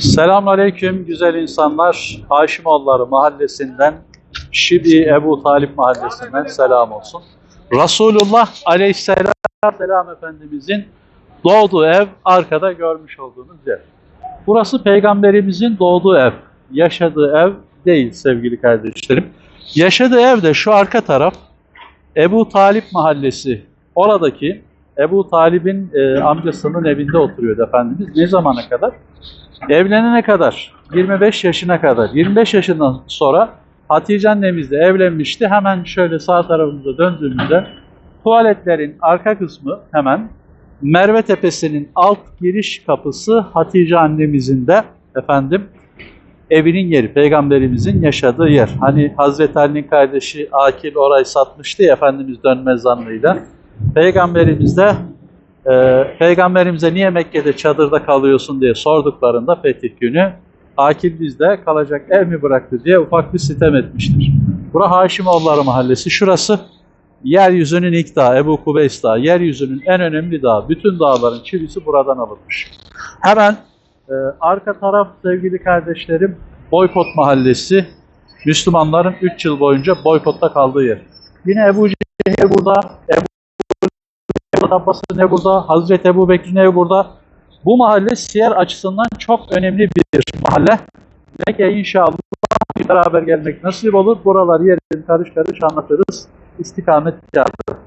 Selamünaleyküm güzel insanlar. Haşimoğulları mahallesinden, Şibi Ebu Talip mahallesinden selam olsun. Resulullah aleyhisselam selam Efendimizin doğduğu ev arkada görmüş olduğunuz yer. Burası peygamberimizin doğduğu ev, yaşadığı ev değil sevgili kardeşlerim. Yaşadığı ev de şu arka taraf Ebu Talip mahallesi. Oradaki Ebu Talip'in e, amcasının evinde oturuyordu Efendimiz. Ne zamana kadar? Evlenene kadar, 25 yaşına kadar, 25 yaşından sonra Hatice annemiz de evlenmişti. Hemen şöyle sağ tarafımıza döndüğümüzde tuvaletlerin arka kısmı hemen Merve Tepesi'nin alt giriş kapısı Hatice annemizin de efendim evinin yeri, peygamberimizin yaşadığı yer. Hani Hazreti Ali'nin kardeşi Akil orayı satmıştı ya Efendimiz dönmez zannıyla. Peygamberimiz de e, Peygamberimize niye Mekke'de çadırda kalıyorsun diye sorduklarında fetih günü Akil bizde kalacak ev mi bıraktı diye ufak bir sitem etmiştir. Bura Haşimoğulları mahallesi. Şurası yeryüzünün ilk dağı, Ebu Kubeys dağı. Yeryüzünün en önemli dağı. Bütün dağların çivisi buradan alınmış. Hemen e, arka taraf sevgili kardeşlerim Boykot mahallesi. Müslümanların 3 yıl boyunca boykotta kaldığı yer. Yine Ebu Cehil burada, Ebu Abbas'ın evi burada, Hazreti Ebu Bekir'in evi burada. Bu mahalle siyer açısından çok önemli bir mahalle. Mekke inşallah beraber gelmek nasip olur. Buralar yerini karış karış anlatırız. İstikamet yardır.